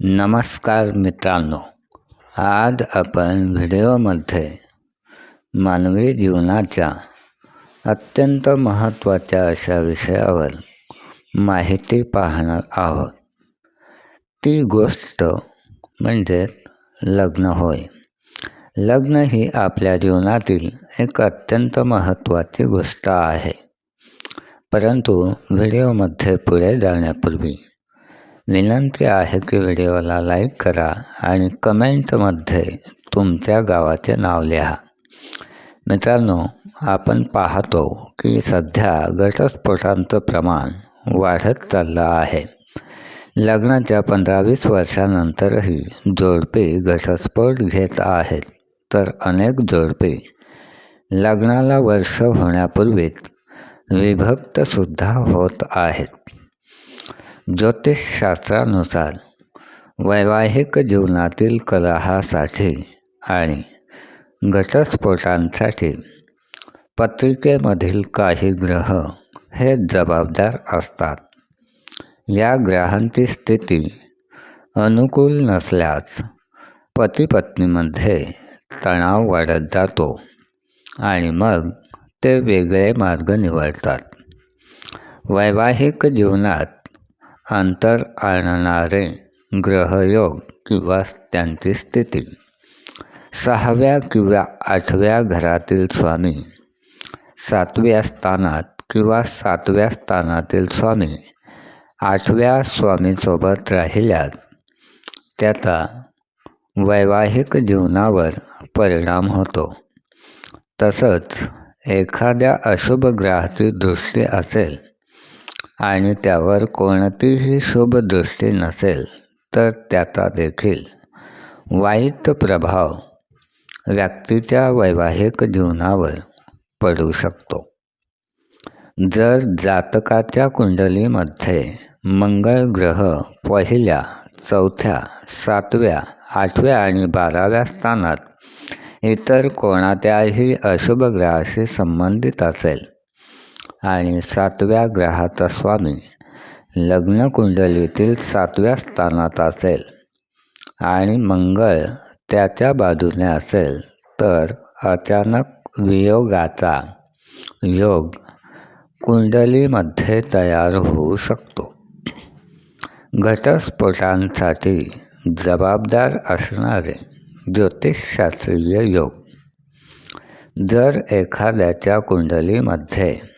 नमस्कार मित्रांनो आज आपण व्हिडिओमध्ये मानवी जीवनाच्या अत्यंत महत्त्वाच्या अशा विषयावर माहिती पाहणार आहोत. ती गोष्ट म्हणजे लग्न होय. लग्न ही आपल्या जीवनातील एक अत्यंत महत्त्वाची गोष्ट आहे. परंतु व्हिडिओमध्ये पुढे जाण्यापूर्वी विनंती आहे की व्हिडिओला लाईक करा आणि कमेंटमध्ये तुमच्या गावाचे नाव लिहा. मित्रांनो आपण पाहतो की सध्या घटस्फोटांचं प्रमाण वाढत चाललं आहे. लग्नाच्या पंधरा वीस वर्षानंतरही जोडपे घटस्फोट घेत आहेत. तर अनेक जोडपे लग्नाला वर्ष होण्यापूर्वीच विभक्तसुद्धा होत आहेत. ज्योतिषशास्त्रानुसार वैवाहिक जीवनातील कलहासाठी आणि घटस्फोटांसाठी पत्रिकेमधील काही ग्रह हे जबाबदार असतात. या ग्रहांची स्थिती अनुकूल नसल्यास पतीपत्नीमध्ये तणाव वाढत जातो आणि मग ते वेगळे मार्ग निवडतात. वैवाहिक जीवनात अंतर आणणारे ग्रहयोग किंवा त्यांची स्थिती. सहाव्या किंवा आठव्या घरातील स्वामी सातव्या स्थानात किंवा सातव्या स्थानातील स्वामी आठव्या स्वामीसोबत राहिल्यास त्याचा वैवाहिक जीवनावर परिणाम होतो. तसंच एखाद्या अशुभ ग्रहाची दृष्टी असेल आणि त्यावर कोणतीही शुभदृष्टी नसेल तर त्याचा देखील वाईट प्रभाव व्यक्तीच्या वैवाहिक जीवनावर पडू शकतो. जर जातकाच्या कुंडलीमध्ये मंगळ ग्रह पहिल्या चौथ्या सातव्या आठव्या आणि बाराव्या स्थानात इतर कोणात्याही अशुभ ग्रहाशी संबंधित असेल आणि सातव्या ग्रहाचा स्वामी. लग्नकुंडलीतील सातव्या स्थानात असेल आणि मंगळ त्याच्या बाजूने असेल तर अचानक वियोगाचा योग कुंडलीमध्ये तयार होऊ शकतो. घटस्फोटांसाठी जबाबदार असणारे ज्योतिषशास्त्रीय योग. जर एखाद्याच्या कुंडलीमध्ये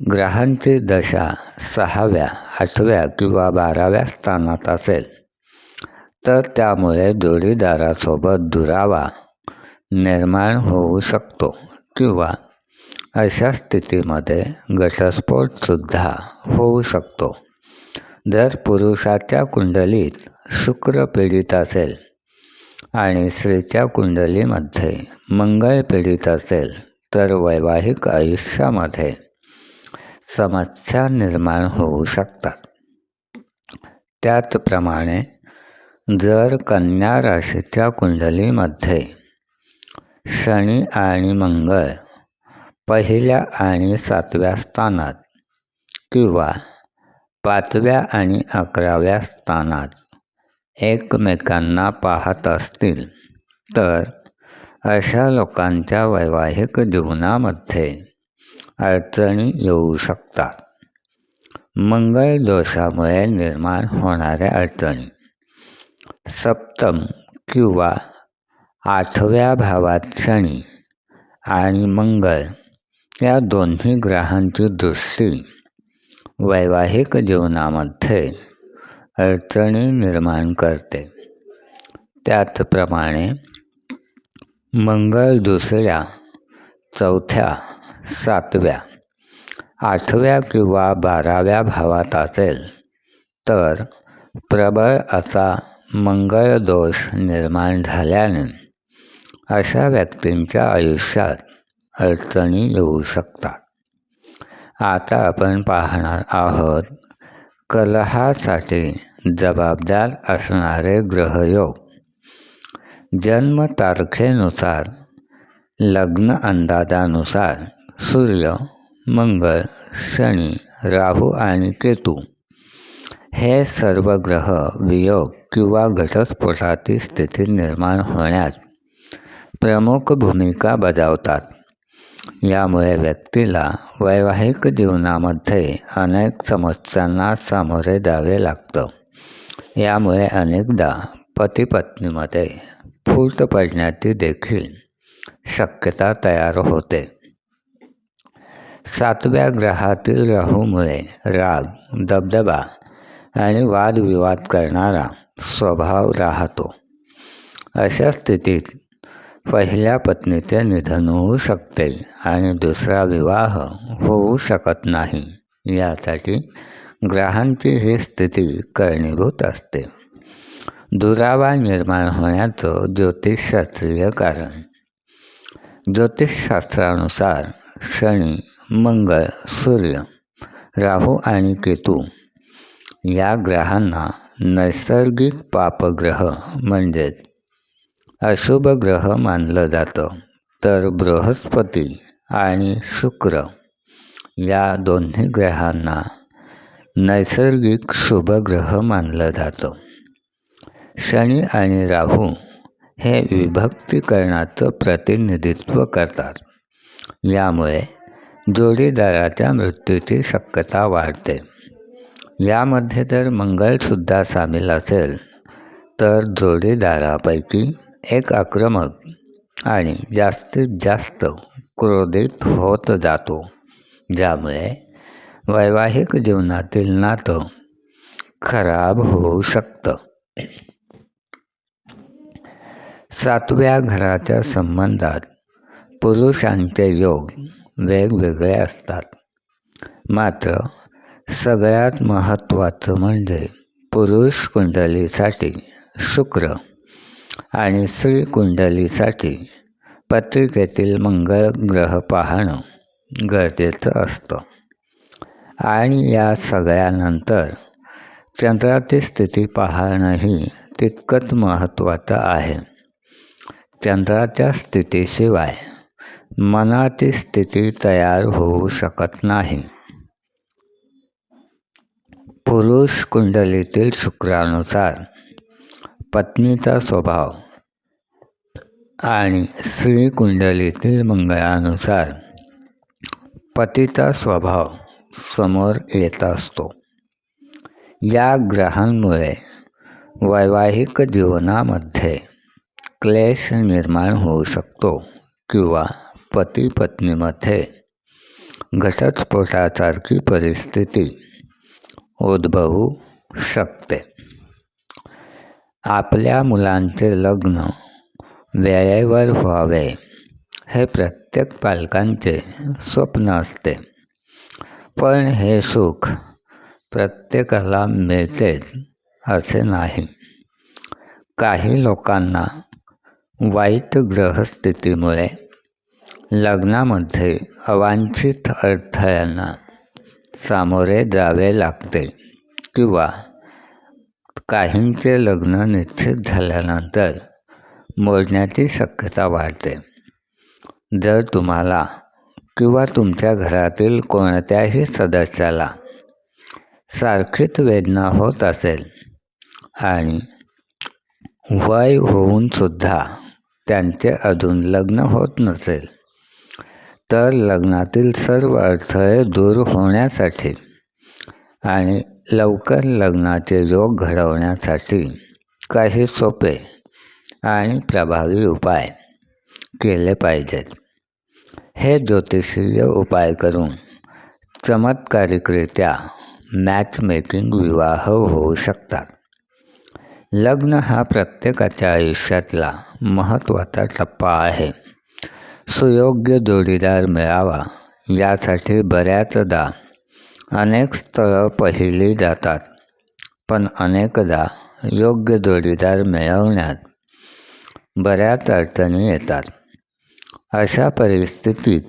ग्रहांची दशा सहाव्या आठव्या किंवा बाराव्या स्थानात असेल. तर त्यामुळे जोडीदारासोबत दुरावा निर्माण होऊ शकतो किंवा अशा स्थितीमध्ये घटस्फोटसुद्धा होऊ शकतो. जर पुरुषाच्या कुंडलीत शुक्र पीडित असेल आणि स्त्रीच्या कुंडलीमध्ये मंगळ पीडित असेल तर वैवाहिक आयुष्यामध्ये समस्या निर्माण होऊ शकतात. त्याचप्रमाणे जर कन्या राशीच्या कुंडलीमध्ये शनी आणि मंगळ पहिल्या आणि सातव्या स्थानात किंवा पाचव्या आणि अकराव्या स्थानात एकमेकांना पाहत असतील तर अशा लोकांच्या वैवाहिक जीवनामध्ये अडचणी येऊ शकतात. मंगळ दोषामुळे निर्माण होणाऱ्या अडचणी. सप्तम किंवा आठव्या भावात शनी आणि मंगळ या दोन्ही ग्रहांची दृष्टी वैवाहिक जीवनामध्ये अडचणी निर्माण करते. त्याचप्रमाणे मंगळ दुसऱ्या चौथ्या सातव्या. आठव्या किंवा बाराव्या भावात असेल तर प्रबळ असा मंगळ दोष निर्माण झाल्याने अशा व्यक्तींच्या आयुष्यात अडचणी येऊ शकतात. आता आपण पाहणार आहोत कलहासाठी जबाबदार असणारे ग्रहयोग. जन्मतारखेनुसार लग्न अंदाजानुसार सूर्य मंगळ शनी राहू आणि केतू हे सर्व ग्रह वियोग किंवा घटस्फोटाची स्थिती निर्माण होण्यात प्रमुख भूमिका बजावतात. यामुळे व्यक्तीला वैवाहिक जीवनामध्ये अनेक समस्यांना सामोरे जावे लागतं. यामुळे अनेकदा पतीपत्नीमध्ये फूट पडण्याची देखील शक्यता तयार होते. सातव्या ग्रहातील राहूमुळे राग दबदबा आणि वादविवाद करणारा स्वभाव राहतो. अशा स्थितीत पहिल्या पत्नीचे निधन होऊ शकते आणि दुसरा विवाह होऊ शकत नाही. यासाठी ग्रहांची ही स्थिती कारणीभूत असते. दुरावा निर्माण होण्याचं ज्योतिषशास्त्रीय कारण. ज्योतिषशास्त्रानुसार शनी मंगळ सूर्य राहू आणि केतू या ग्रहांना नैसर्गिक पापग्रह म्हणजेच अशुभ ग्रह मानलं जातं. तर बृहस्पती आणि शुक्र या दोन्ही ग्रहांना नैसर्गिक शुभ ग्रह मानलं जातं. शनी आणि राहू हे विभक्तीकरणाचं प्रतिनिधित्व करतात. यामुळे जोडीदाराच्या मृत्यूची शक्यता वाढते. यामध्ये जर मंगळसुद्धा सामील असेल तर जोडीदारापैकी एक आक्रमक आणि जास्तीत जास्त क्रोधित होत जातो ज्यामुळे वैवाहिक जीवनातील नातं खराब होऊ शकतं. सातव्या घराच्या संबंधात पुरुषांचे योग वेगवेगळे असतात. मात्र सगळ्यात महत्त्वाचं म्हणजे पुरुष कुंडलीसाठी शुक्र आणि स्त्री कुंडलीसाठी पत्रिकेतील मंगळ ग्रह पाहणं गरजेचं असतं. आणि या सगळ्यानंतर चंद्राची स्थिती पाहणंही तितकंच महत्त्वाचं आहे. चंद्राच्या स्थितीशिवाय मनाची स्थिती तयार होऊ शकत नाही. पुरुष कुंडलीतील शुक्रानुसार पत्नीचा स्वभाव आणि स्त्री कुंडलीतील मंगळानुसार पतीचा स्वभाव समोर येत असतो. या ग्रहांमुळे वैवाहिक जीवनामध्ये क्लेश निर्माण होऊ शकतो किंवा पती पत्नीमध्ये घटस्फोटासारखी परिस्थिती। उद्भवू शकते आपल्या मुलांचे लग्न वेळेवर व्हावे हे प्रत्येक पालकांचे स्वप्न असते. पण हे सुख प्रत्येकाला मिळतेच असे नाही. काही लोकांना वाईट ग्रहस्थितीमुळे लग्नामध्ये अवांछित अडथळ्यांना सामोरे जावे लागते किंवा काहींचे लग्न निश्चित झाल्यानंतर मोडण्याची शक्यता वाढते. जर तुम्हाला किंवा तुमच्या घरातील कोणत्याही सदस्याला सारखीच वेदना होत असेल आणि वय होऊनसुद्धा त्यांचे अजून लग्न होत नसेल तर लग्नातील सर्व अडथळे दूर होण्यासाठी आणि लवकर लग्नाचे योग घडवण्यासाठी काही सोपे आणि प्रभावी उपाय केले पाहिजेत. हे ज्योतिषीय उपाय करून चमत्कारिकरित्या मॅचमेकिंग विवाह होऊ शकतात. लग्न हा प्रत्येकाच्या आयुष्यातला महत्त्वाचा टप्पा आहे. सुयोग्य जोडीदार मिळावा यासाठी बऱ्याचदा अनेक स्थळं पहिली जातात पण अनेकदा योग्य जोडीदार मिळवण्यात बऱ्याच अडचणी येतात. अशा परिस्थितीत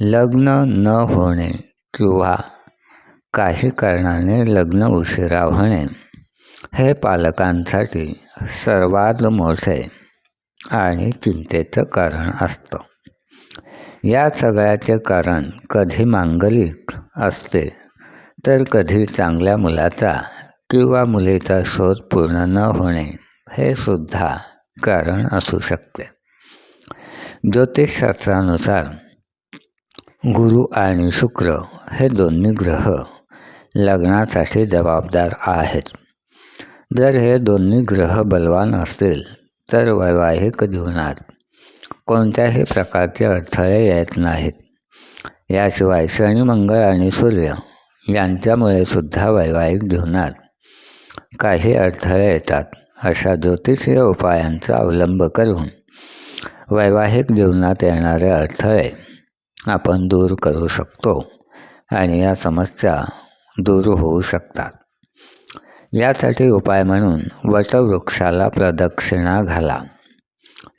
लग्न न होणे किंवा काही कारणाने लग्न उशिरा होणे हे पालकांसाठी सर्वात मोठे आणि चिंतेचं कारण असतं. या सगळ्याचे कारण कधी मांगलिक असते तर कधी चांगल्या मुलाचा किंवा मुलीचा शोध पूर्ण न होणे हे सुद्धा कारण असू शकते. ज्योतिषशास्त्रानुसार गुरु आणि शुक्र हे दोन्ही ग्रह लग्नासाठी जबाबदार आहेत. जर हे दोन्ही ग्रह बलवान असतील तर वैवाहिक जीवनात कोणत्याही प्रकारचे अडथळे येत नाहीत. याशिवाय शनी मंगळ आणि सूर्य यांच्यामुळे सुद्धा वैवाहिक जीवनात काही अडथळे येतात अशा ज्योतिषीय उपायांचा अवलंब करून वैवाहिक जीवनात येणारे अडथळे आपण दूर करू शकतो आणि या समस्या दूर होऊ शकतात. यासाठी उपाय म्हणून वटवृक्षाला प्रदक्षिणा घाला.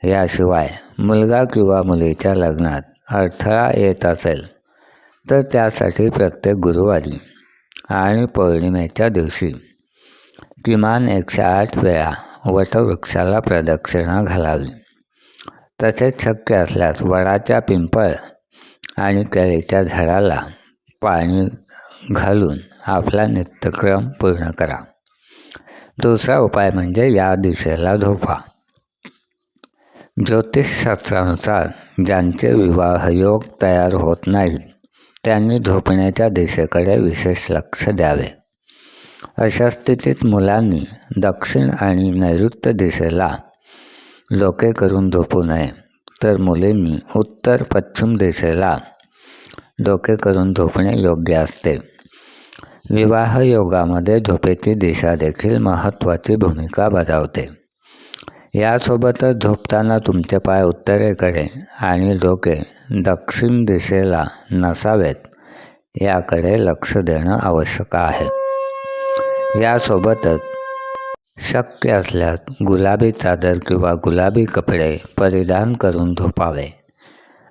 याशिवाय मुलगा किंवा मुलीच्या लग्नात अडथळा येत असेल तर त्यासाठी प्रत्येक गुरुवारी आणि पौर्णिमेच्या दिवशी किमान एकशे आठ वेळा वटवृक्षाला प्रदक्षिणा घालावी. तसेच शक्य असल्यास वडाच्या पिंपळ आणि केळीच्या झाडाला पाणी घालून आपला नित्यक्रम पूर्ण करा. दुसरा उपाय म्हणजे या दिशेला झोपा. ज्योतिषशास्त्रानुसार ज्यांचे विवाहयोग तयार होत नाही त्यांनी झोपण्याच्या दिशेकडे विशेष लक्ष द्यावे. अशा स्थितीत मुलांनी दक्षिण आणि नैऋत्य दिशेला डोके करून झोपू नये तर मुलींनी उत्तर पश्चिम दिशेला डोके करून झोपणे योग्य असते. विवाह योगामध्ये झोपेची दिशा देखील महत्त्वाची भूमिका बजावते. यासोबतच झोपताना तुमचे पाय उत्तरेकडे आणि डोके दक्षिण दिशेला नसावेत याकडे लक्ष देणं आवश्यक आहे. यासोबतच शक्य असल्यास गुलाबी चादर किंवा गुलाबी कपडे परिधान करून झोपावे.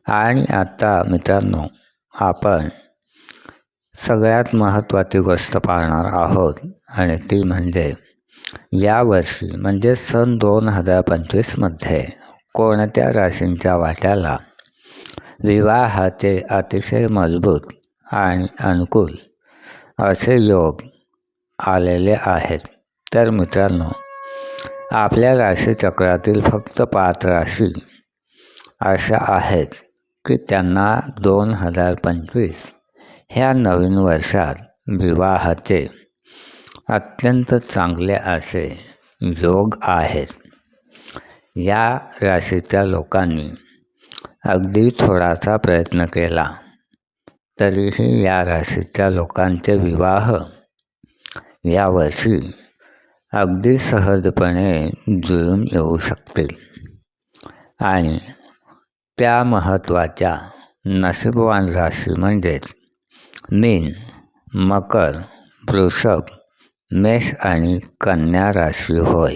आणि आता मित्रांनो आपण सगळ्यात महत्त्वाची गोष्ट पाहणार आहोत आणि ती म्हणजे यावर्षी म्हणजे सन दोन हजार पंचवीसमध्ये कोणत्या राशींच्या वाट्याला विवाहाचे अतिशय मजबूत आणि अनुकूल असे योग आलेले आहेत? तर मित्रांनो आपल्या राशीचक्रातील फक्त पाच राशी अशा आहेत की त्यांना दोन हजार पंचवीस ह्या नवीन वर्षात विवाहाचे अत्यंत चांगले असे योग आहेत. या राशीच्या लोकांनी अगदी थोडासा प्रयत्न केला तरीही या राशीच्या लोकांचे विवाह यावर्षी अगदी सहजपणे जुळून येऊ शकतील आणि त्या महत्त्वाच्या नशीबवान राशी म्हणजेच मीन मकर वृषभ मेष आणि कन्या राशी होय.